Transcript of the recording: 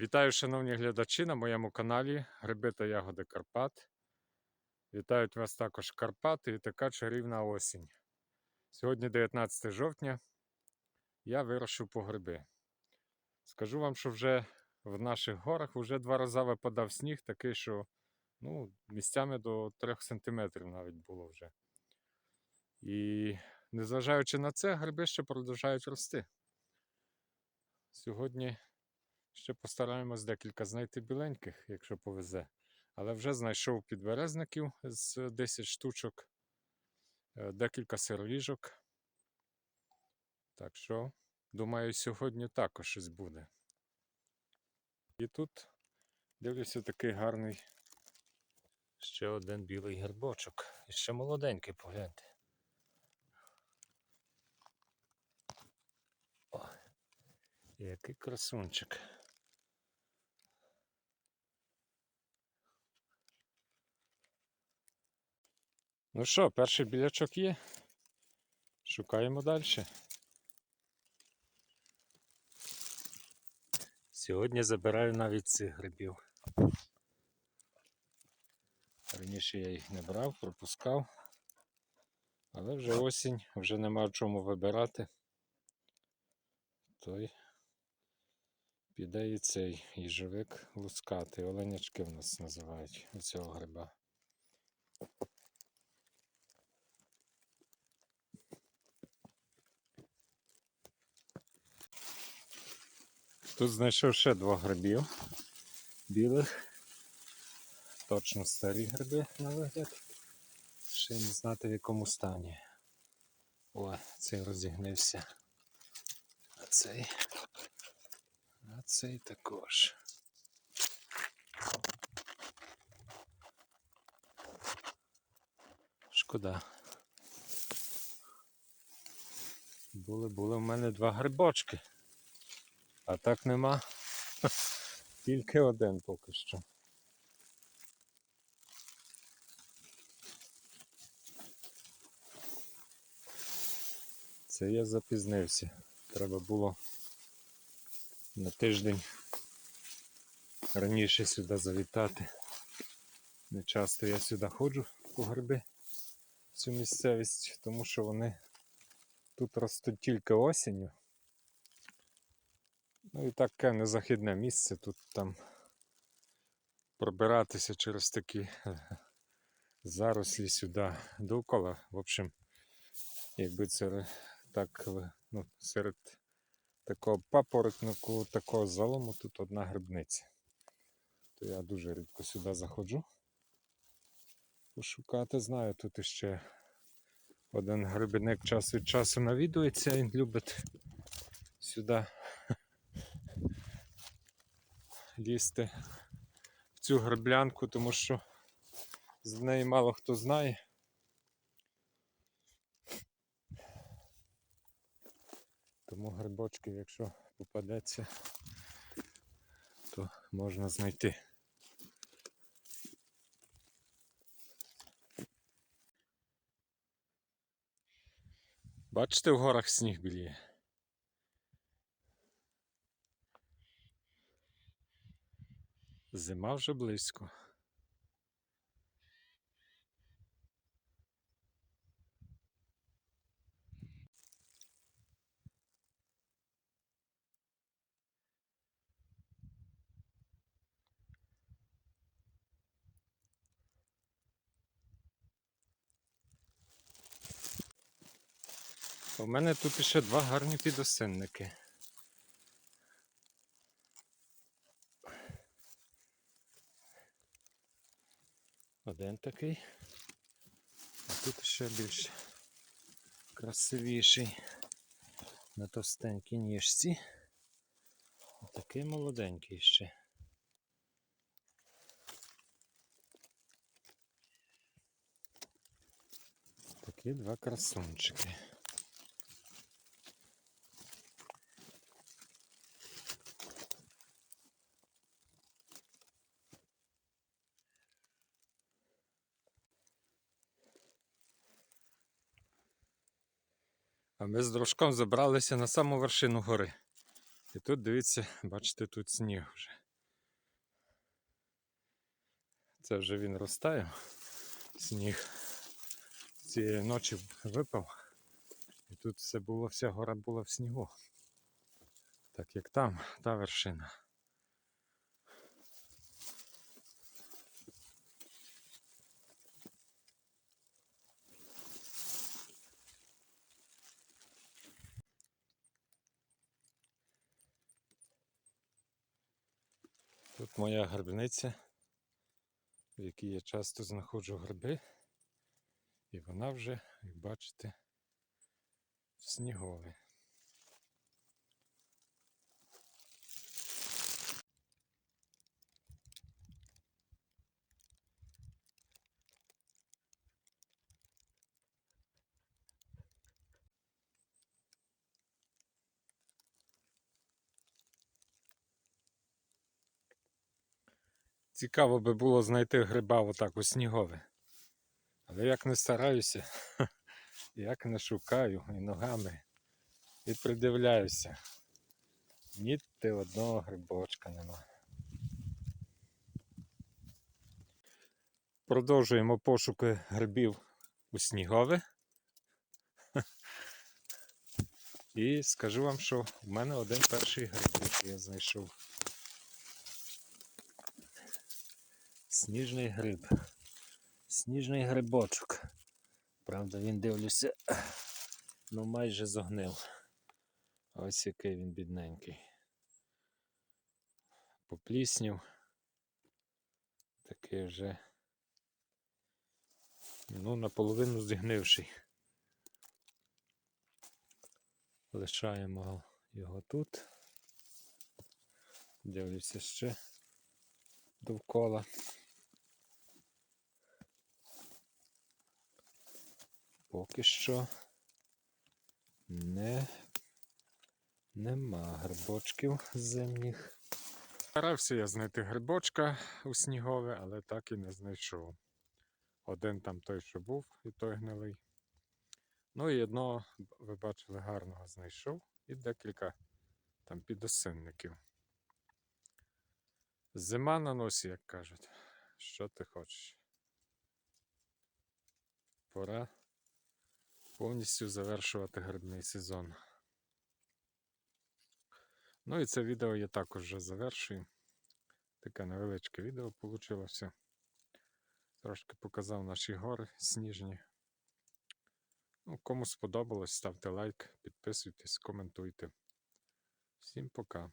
Вітаю, шановні глядачі, на моєму каналі Гриби та Ягоди Карпат. Вітають вас також Карпати і така чарівна осінь. Сьогодні 19 жовтня. Я вирушив по гриби. Скажу вам, що вже в наших горах вже два рази випадав сніг, такий, що ну, місцями до 3 см навіть було вже. І незважаючи на це, гриби ще продовжують рости. Сьогодні Ще постараємось декілька знайти біленьких, якщо повезе. Але вже знайшов підберезників з 10 штучок, е, декілька сироїжок. Так що, думаю, сьогодні також щось буде. І тут дивлюся такий гарний ще один білий гербочок. І ще молоденький, погляньте. О, який красунчик. Ну що, перший білячок є. Шукаємо далі. Сьогодні забираю навіть цих грибів. Раніше я їх не брав, пропускав. Але вже осінь, вже нема в чому вибирати. Той піде і цей їжовик лускатий. Оленячки в нас називають цього гриба. Тут знайшов ще два грибів білих. Точно старі гриби на вигляд. Ще не знати в якому стані. О, цей розігнився. А цей. А цей також. Шкода. Були, були в мене два грибочки. А так нема. Тільки один поки що. Це я запізнився. Треба було на тиждень раніше сюди завітати. Не часто я сюди ходжу по гриби цю місцевість, тому що вони тут ростуть тільки осінню. Ну і таке незахідне місце, тут там пробиратися через такі зарослі сюди довкола. В общем, якби це так ну, серед такого папоротнику, такого залому, тут одна грибниця. То я дуже рідко сюди заходжу. Пошукати, знаю, тут іще один грибник час від часу навідується, він любить сюди лізти в цю греблянку, тому що з неї мало хто знає. Тому грибочки, якщо попадеться, то можна знайти. Бачите, в горах сніг біліє. Зима вже близько. У мене тут ще два гарні підосинники. Один такий. А тут ще більш красивіший на товстенькій ніжці. Такий молоденький ще. Такі два красунчики. А ми з дружком забралися на саму вершину гори. І тут, дивіться, бачите, тут сніг вже. Це вже він розтає. Сніг цієї ночі випав. І тут все було, вся гора була в снігу. Так як там, та вершина. Тут моя грибниця, в якій я часто знаходжу гриби. І вона вже, як бачите, снігове. Цікаво би було знайти гриба отак у снігове. Але як не стараюся, як не шукаю і ногами, і придивляюся. Ні ти одного грибочка нема. Продовжуємо пошуки грибів у снігове. І скажу вам, що в мене один перший гриб, який я знайшов. Сніжний гриб. Сніжний грибочок. Правда, він дивлюся, ну майже зогнив. Ось який він бідненький. Попліснів. Такий вже ну, наполовину зігнивший. Лишаємо його тут. Дивлюся ще довкола. Поки що не нема грибочків зимніх. Старався я знайти грибочка у снігове, але так і не знайшов. Один там той, що був, і той гнилий. Ну і одного, ви бачили, гарного знайшов, і декілька там підосинників. Зима на носі, як кажуть. Що ти хочеш? Пора повністю завершувати грибний сезон. Ну і це відео я також вже завершую. Таке невеличке відео вийшло. Трошки показав наші гори сніжні. Ну, кому сподобалось, ставте лайк, підписуйтесь, коментуйте. Всім пока.